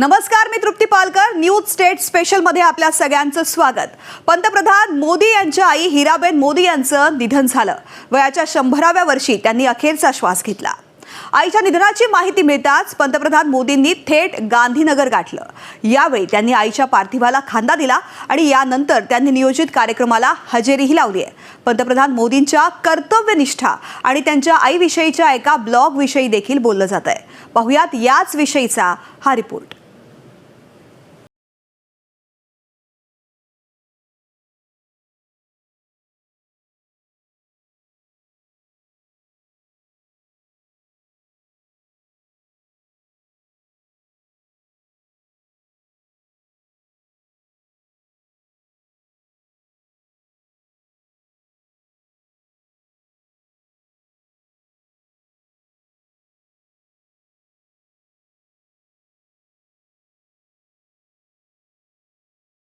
नमस्कार मी Trupti Palkar. News state स्पेशलमध्ये आपल्या सगळ्यांचं स्वागत. पंतप्रधान मोदी यांच्या आई हिराबेन मोदी यांचं निधन झालं. वयाच्या शंभराव्या वर्षी त्यांनी अखेरचा श्वास घेतला. आईच्या निधनाची माहिती मिळताच पंतप्रधान मोदींनी थेट गांधीनगर गाठलं. यावेळी त्यांनी आईच्या पार्थिवाला खांदा दिला आणि यानंतर त्यांनी नियोजित कार्यक्रमाला हजेरीही लावली आहे. पंतप्रधान मोदींच्या कर्तव्यनिष्ठा आणि त्यांच्या आईविषयीच्या एका ब्लॉग विषयी देखील बोललं जात आहे पाहुयात याच विषयीचा हा रिपोर्ट.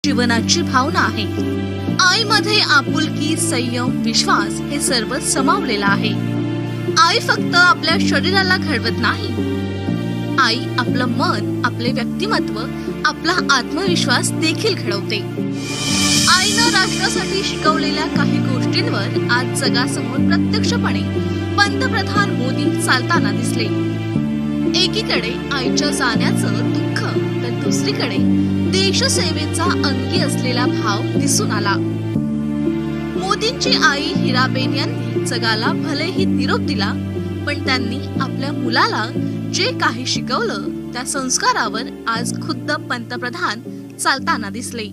जीवनाची भावना आहे. आईमध्ये आपुलकी संयम विश्वास हे सर्व समावलेलं आहे. आई फक्त आपल्या शरीराला घडवत नाही. आई आपलं मन आपले व्यक्तिमत्व आपला आत्मविश्वास देखील घडवते. आईनं राष्ट्रासाठी शिकवलेल्या काही गोष्टींवर आज जगासमोर प्रत्यक्षपणे पंतप्रधान मोदी चालताना दिसले. एकीकडे आईच्या जाण्याचं दुसरीकडे देशसेवेचा अंगी असलेला भाव दिसून आला. मोदींची आई हिराबेन यांनी जगाला भलेही निरोप दिला पण त्यांनी आपल्या मुलाला जे काही शिकवलं त्या संस्कारावर आज खुद्द पंतप्रधान चालताना दिसले.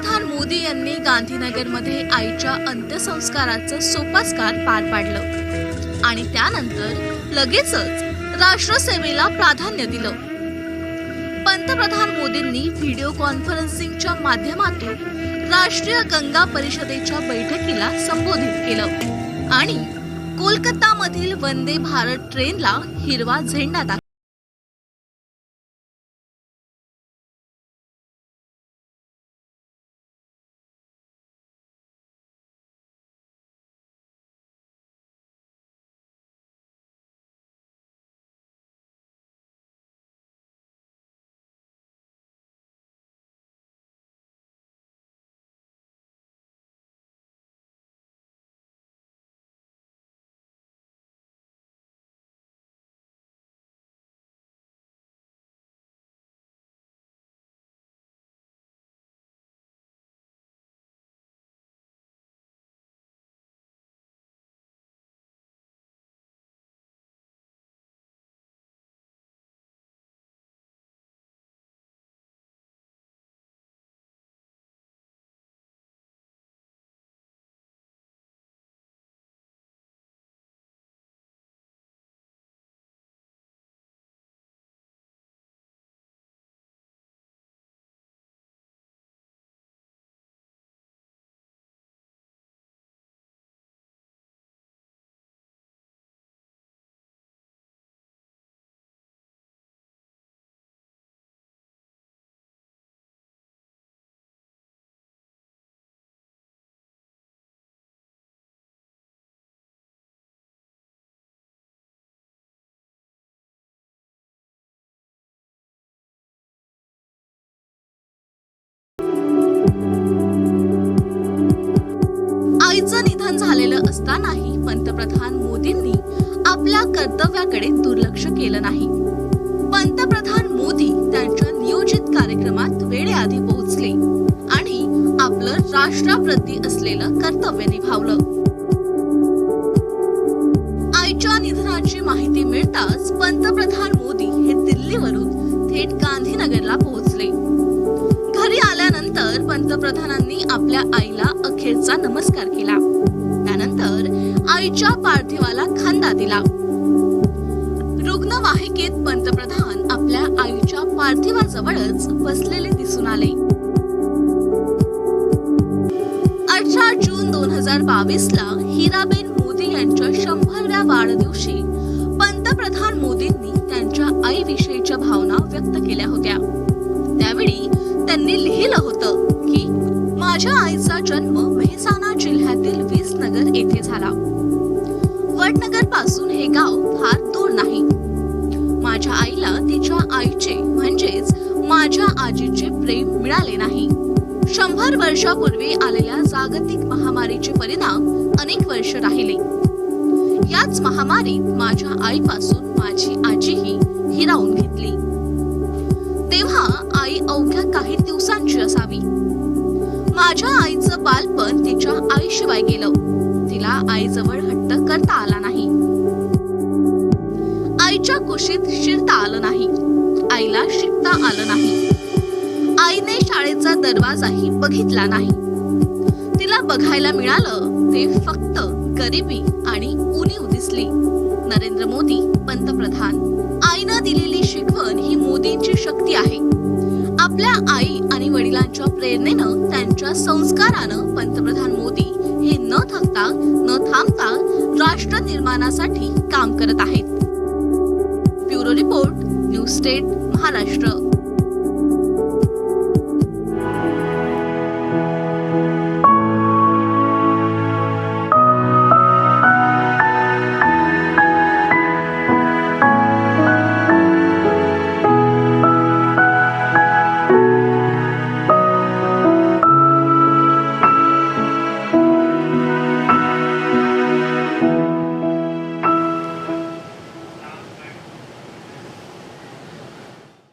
पंतप्रधान मोदी यांनी गांधीनगरमध्ये आईच्या अंत्यसंस्काराचं सोपस्कार पार पाडलं. आणि त्यानंतर लगेचच राष्ट्रसेवेला प्राधान्य दिलं. पंतप्रधान मोदींनी व्हिडिओ कॉन्फरन्सिंगच्या माध्यमातून राष्ट्रीय गंगा परिषदेच्या बैठकीला संबोधित केलं. आणि कोलकातामधील वंदे भारत ट्रेनला हिरवा झेंडा दाखवला. झालेलं असतानाही पंतप्रधान मोदींनी आपल्या कर्तव्याकडे दुर्लक्ष केलं नाही. पंतप्रधान मोदी त्यांच्या नियोजित कार्यक्रमात वेळेआधी पोहोचले आणि आपलं राष्ट्राप्रती असलेलं कर्तव्य निभावलं. आईच्या निधनाची माहिती मिळताच पंतप्रधान मोदी हे दिल्लीवरून थेट गांधीनगरला पोहोचले. घरी आल्यानंतर पंतप्रधानांनी आपल्या आईला अखेरचा नमस्कार केला. त्यानंतर आईच्या पार्थिवाला खांदा दिला. रुग्णवाहिकेत पंतप्रधान आपल्या आईच्या पार्थिवाजवळच बसलेले दिसून आले. अठरा जून दोन हजार बावीस ला हिराबेन मोदी यांच्या शंभरव्या वाढदिवशी पंतप्रधान मोदींनी त्यांच्या आईविषयीच्या भावना व्यक्त केल्या होत्या. त्यावेळी त्यांनी लिहिलं होतं की माझ्या आईचा जन्म आजीचे प्रेम मिळाले नाही. शंभर वर्षापूर्वी आलेल्या जागतिक महामारीचे परिणाम अनेक वर्ष राहिले. याच महामारीत माझ्या आईपासून माझी आजीही हिरावून घेतली. तेव्हा आई अवघ्या काही दिवसांची असावी. माझ्या आईचं बालपण तिच्या आईशिवाय गेलं. तिला आईजवळ हट्ट करता आला नाही. आईच्या कुशीत शिरता आलं नाही. आईला शिकता आलं नाही. आईने शाळेचा दरवाजाही बघितला नाही. तिला बघायला मिळालं ते फक्त गरिबी आणि उणीव दिसली. नरेंद्र मोदी पंतप्रधान. आईनं दिलेली शिकवण ही मोदींची शक्ती आहे. आपल्या आई आणि वडिलांच्या प्रेरणेनं त्यांच्या संस्कारानं पंतप्रधान मोदी हे न थकता न थांबता राष्ट्र निर्माणासाठी काम करत आहेत. Bureau report news state Maharashtra.